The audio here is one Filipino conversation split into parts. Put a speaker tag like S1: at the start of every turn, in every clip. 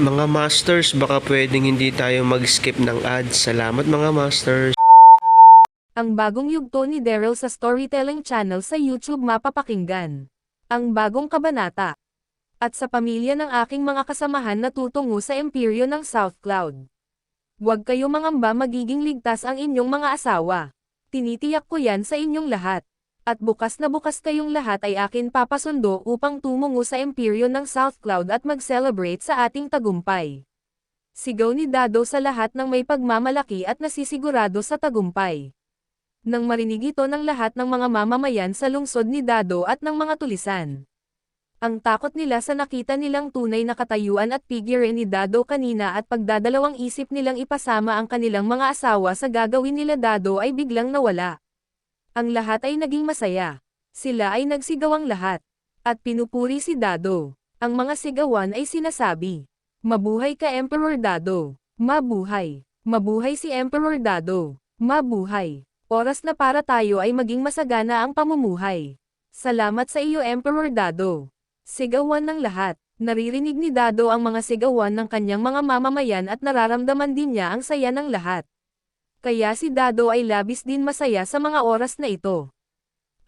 S1: Mga Masters, baka pwedeng hindi tayo mag-skip ng ads. Salamat mga Masters.
S2: Ang bagong yugto ni Daryl sa Storytelling Channel sa YouTube mapapakinggan. Ang bagong kabanata. At sa pamilya ng aking mga kasamahan na tutungo sa imperyo ng South Cloud. Huwag kayo mangamba magiging ligtas ang inyong mga asawa. Tinitiyak ko yan sa inyong lahat. At bukas na bukas kayong lahat ay akin papasundo upang tumungo sa imperyo ng South Cloud at mag-celebrate sa ating tagumpay. Sigaw ni Dado sa lahat ng may pagmamalaki at nasisigurado sa tagumpay. Nang marinig ito ng lahat ng mga mamamayan sa lungsod ni Dado at ng mga tulisan. Ang takot nila sa nakita nilang tunay na katayuan at figure ni Dado kanina at pagdadalawang isip nilang ipasama ang kanilang mga asawa sa gagawin nila Dado ay biglang nawala. Ang lahat ay naging masaya. Sila ay nagsigawang lahat. At pinupuri si Dado. Ang mga sigawan ay sinasabi. Mabuhay ka Emperor Dado. Mabuhay. Mabuhay si Emperor Dado. Mabuhay. Oras na para tayo ay maging masagana ang pamumuhay. Salamat sa iyo Emperor Dado. Sigawan ng lahat. Naririnig ni Dado ang mga sigawan ng kanyang mga mamamayan at nararamdaman din niya ang saya ng lahat. Kaya si Dado ay labis din masaya sa mga oras na ito.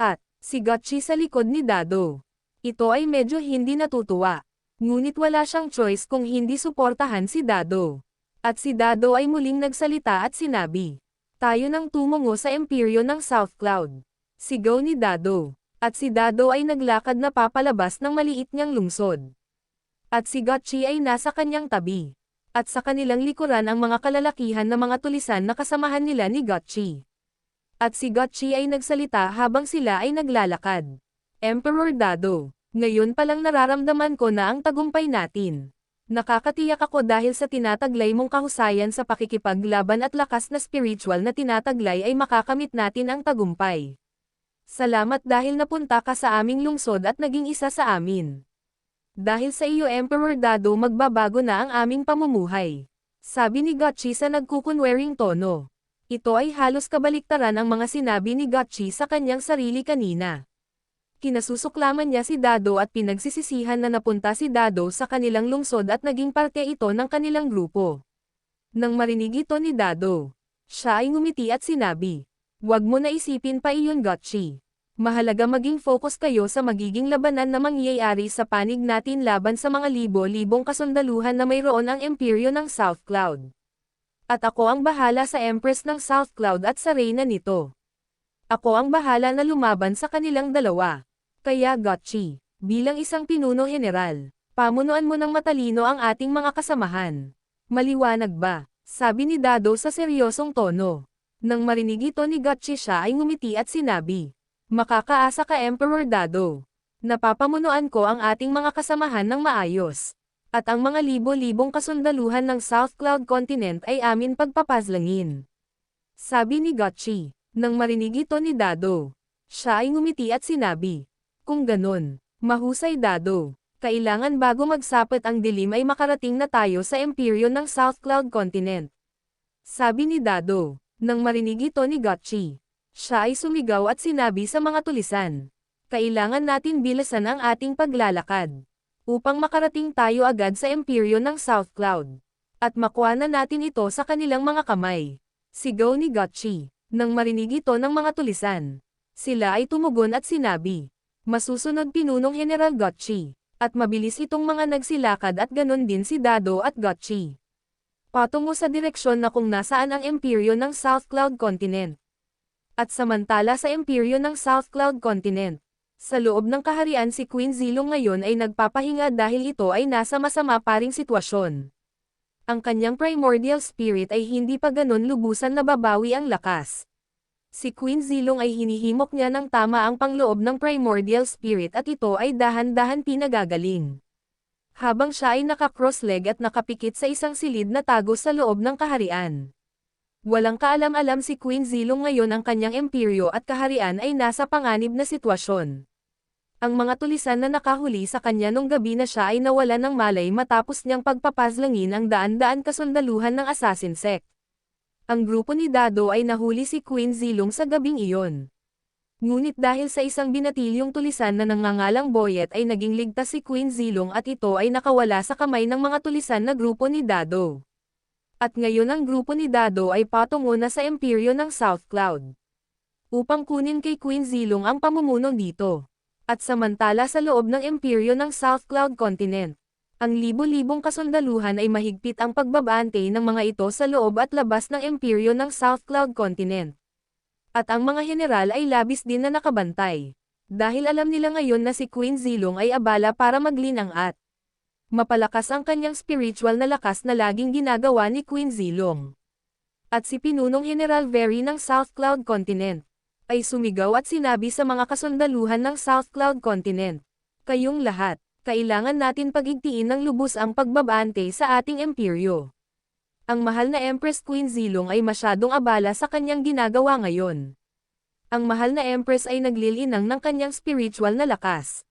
S2: At, si Gotchi sa likod ni Dado. Ito ay medyo hindi natutuwa. Ngunit wala siyang choice kung hindi suportahan si Dado. At si Dado ay muling nagsalita at sinabi. Tayo nang tumungo sa imperyo ng South Cloud. Sigaw ni Dado. At si Dado ay naglakad na papalabas ng maliit niyang lungsod. At si Gotchi ay nasa kanyang tabi. At sa kanilang likuran ang mga kalalakihan na mga tulisan na kasamahan nila ni Gotchi. At si Gotchi ay nagsalita habang sila ay naglalakad. Emperor Dado, ngayon palang nararamdaman ko na ang tagumpay natin. Nakakatiyak ako dahil sa tinataglay mong kahusayan sa pakikipaglaban at lakas na spiritual na tinataglay ay makakamit natin ang tagumpay. Salamat dahil napunta ka sa aming lungsod at naging isa sa amin. Dahil sa iyo Emperor Dado magbabago na ang aming pamumuhay. Sabi ni Gotchi sa nagkukunwering tono. Ito ay halos kabaliktaran ang mga sinabi ni Gotchi sa kanyang sarili kanina. Kinasusuklaman niya si Dado at pinagsisisihan na napunta si Dado sa kanilang lungsod at naging parte ito ng kanilang grupo. Nang marinig ito ni Dado, siya ay ngumiti at sinabi, Huwag mo na isipin pa iyon Gotchi. Mahalaga maging focus kayo sa magiging labanan na mangyayari sa panig natin laban sa mga libo-libong kasundaluhan na mayroon ang imperyo ng South Cloud. At ako ang bahala sa Empress ng South Cloud at sa reyna nito. Ako ang bahala na lumaban sa kanilang dalawa. Kaya Gotchi, bilang isang pinuno general, pamunuan mo ng matalino ang ating mga kasamahan. Maliwanag ba? Sabi ni Dado sa seryosong tono. Nang marinig ito ni Gotchi siya ay ngumiti at sinabi, Makakaasa ka Emperor Dado. Napapamunuan ko ang ating mga kasamahan ng maayos. At ang mga libo-libong kasundaluhan ng South Cloud Continent ay amin pagpapazlangin. Sabi ni Gotchi, nang marinig ito ni Dado. Siya ay ngumiti at sinabi, Kung ganon, mahusay Dado. Kailangan bago magsapit ang dilim ay makarating na tayo sa imperyo ng South Cloud Continent. Sabi ni Dado, nang marinig ito ni Gotchi. Siya ay sumigaw at sinabi sa mga tulisan. Kailangan natin bilasan ang ating paglalakad. Upang makarating tayo agad sa imperyo ng South Cloud. At makuha na natin ito sa kanilang mga kamay. Sigaw ni Gotchi. Nang marinig ito ng mga tulisan. Sila ay tumugon at sinabi. Masusunod pinunong General Gotchi. At mabilis itong mga nagsilakad at ganon din si Dado at Gotchi. Patungo sa direksyon na kung nasaan ang imperyo ng South Cloud Continent. At samantala sa imperyo ng South Cloud Continent, sa loob ng kaharian si Queen Zilong ngayon ay nagpapahinga dahil ito ay nasa masama paring sitwasyon. Ang kanyang primordial spirit ay hindi pa ganon lubusan nababawi ang lakas. Si Queen Zilong ay hinihimok niya ng tama ang pangloob ng primordial spirit at ito ay dahan-dahan pinagagaling. Habang siya ay naka-cross-leg at nakapikit sa isang silid na tago sa loob ng kaharian. Walang kaalam-alam si Queen Zilong ngayon ang kanyang imperyo at kaharian ay nasa panganib na sitwasyon. Ang mga tulisan na nakahuli sa kanya nung gabi na siya ay nawala ng malay matapos niyang pagpapazlangin ang daan-daan kasundaluhan ng assassin sect. Ang grupo ni Dado ay nahuli si Queen Zilong sa gabing iyon. Ngunit dahil sa isang binatilyong tulisan na nangangalang Boyet ay naging ligtas si Queen Zilong at ito ay nakawala sa kamay ng mga tulisan na grupo ni Dado. At ngayon ang grupo ni Dado ay patungo na sa imperyo ng South Cloud. Upang kunin kay Queen Zilong ang pamumuno dito. At samantala sa loob ng imperyo ng South Cloud Continent, ang libo-libong kasundaluhan ay mahigpit ang pagbabante ng mga ito sa loob at labas ng imperyo ng South Cloud Continent. At ang mga general ay labis din na nakabantay. Dahil alam nila ngayon na si Queen Zilong ay abala para maglinang at mapalakas ang kanyang spiritual na lakas na laging ginagawa ni Queen Zilong. At si Pinunong General Very ng South Cloud Continent ay sumigaw at sinabi sa mga kasundaluhan ng South Cloud Continent, Kayong lahat, kailangan natin pagigtiin ng lubos ang pagbabante sa ating imperyo. Ang mahal na Empress Queen Zilong ay masyadong abala sa kanyang ginagawa ngayon. Ang mahal na Empress ay naglilinang ng kanyang spiritual na lakas.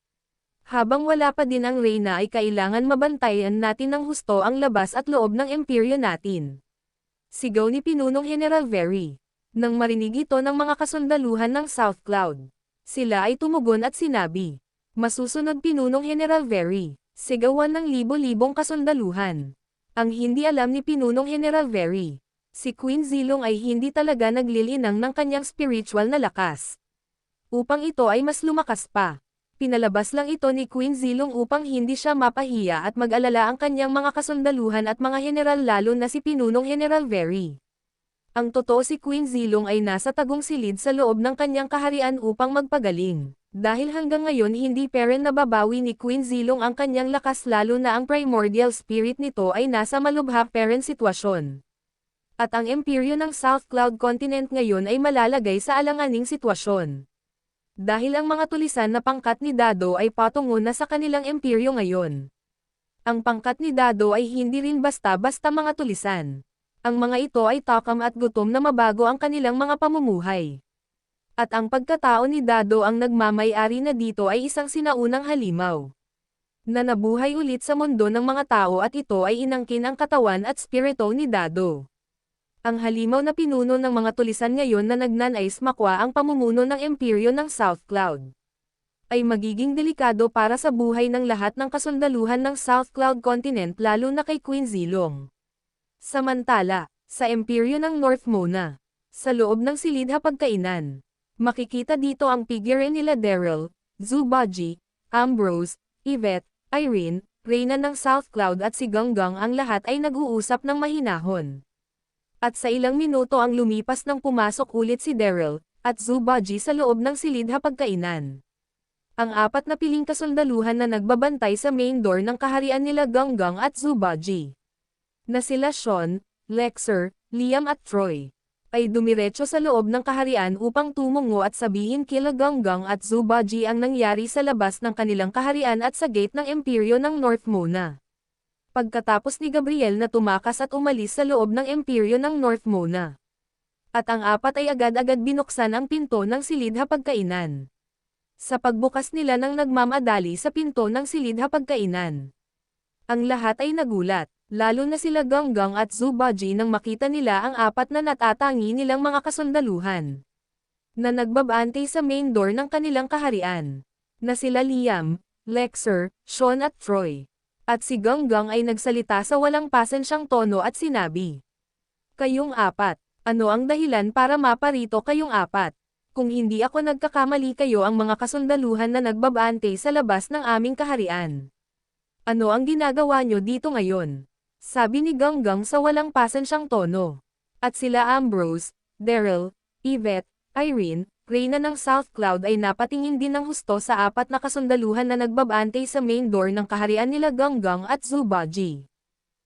S2: Habang wala pa din ang Reyna ay kailangan mabantayan natin ng husto ang labas at loob ng imperyo natin. Sigaw ni Pinunong General Very. Nang marinig ito ng mga kasundaluhan ng South Cloud, sila ay tumugon at sinabi, Masusunod Pinunong General Very, sigawan ng libo-libong kasundaluhan. Ang hindi alam ni Pinunong General Very, si Queen Zilong ay hindi talaga naglilinang ng kanyang spiritual na lakas. Upang ito ay mas lumakas pa. Pinalabas lang ito ni Queen Zilong upang hindi siya mapahiya at mag-alala ang kanyang mga kasundaluhan at mga general lalo na si Pinunong General Very. Ang totoo si Queen Zilong ay nasa tagong silid sa loob ng kanyang kaharian upang magpagaling. Dahil hanggang ngayon hindi peren nababawi ni Queen Zilong ang kanyang lakas lalo na ang primordial spirit nito ay nasa malubha peren sitwasyon. At ang imperyo ng South Cloud Continent ngayon ay malalagay sa alanganing sitwasyon. Dahil ang mga tulisan na pangkat ni Dado ay patungo na sa kanilang imperyo ngayon. Ang pangkat ni Dado ay hindi rin basta-basta mga tulisan. Ang mga ito ay takam at gutom na mabago ang kanilang mga pamumuhay. At ang pagkatao ni Dado ang nagmamay-ari na dito ay isang sinaunang halimaw. Na nabuhay ulit sa mundo ng mga tao at ito ay inangkin ang katawan at spirito ni Dado. Ang halimaw na pinuno ng mga tulisan ngayon na nagnanais makwa ang pamumuno ng imperyo ng South Cloud. Ay magiging delikado para sa buhay ng lahat ng kasundaluhan ng South Cloud Continent lalo na kay Queen Zilong. Samantala, sa imperyo ng North Mona, sa loob ng silid hapagkainan, Makikita dito ang figure nila Daryl, Zubaji, Ambrose, Yvette, Irene, Reyna ng South Cloud at si Ganggang ang lahat ay nag-uusap ng mahinahon. At sa ilang minuto ang lumipas nang pumasok ulit si Daryl, at Zubaji sa loob ng silid hapagkainan. Ang apat na piling kasundaluhan na nagbabantay sa main door ng kaharian nila Ganggang at Zubaji. Na sila Sean, Lexer, Liam at Troy ay dumiretso sa loob ng kaharian upang tumungo at sabihin kila Ganggang at Zubaji ang nangyari sa labas ng kanilang kaharian at sa gate ng imperyo ng North Mona. Pagkatapos ni Gabriel na tumakas at umalis sa loob ng imperyo ng North Mona. At ang apat ay agad-agad binuksan ang pinto ng silid hapagkainan. Sa pagbukas nila ng nagmamadali sa pinto ng silid hapagkainan. Ang lahat ay nagulat lalo na sila Ganggang at Zubaji nang makita nila ang apat na natatangi nilang mga kasundaluhan. Na nagbabante sa main door ng kanilang kaharian. Na sila Liam, Lexer, Sean at Troy. At si Ganggang ay nagsalita sa walang pasensyang tono at sinabi. Kayong apat, ano ang dahilan para maparito kayong apat? Kung hindi ako nagkakamali kayo ang mga kasundaluhan na nagbabante sa labas ng aming kaharian. Ano ang ginagawa nyo dito ngayon? Sabi ni Ganggang sa walang pasensyang tono. At sila Ambrose, Daryl, Yvette, Irene, Reyna ng South Cloud ay napatingin din ng husto sa apat na kasundaluhan na nagbabantay sa main door ng kaharian nila Ganggang at Zubaji.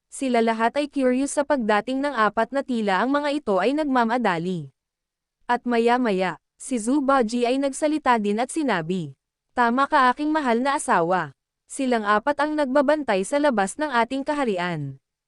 S2: Sila lahat ay curious sa pagdating ng apat na tila ang mga ito ay nagmamadali. At maya-maya, si Zubaji ay nagsalita din at sinabi, Tama ka aking mahal na asawa. Silang apat ang nagbabantay sa labas ng ating kaharian.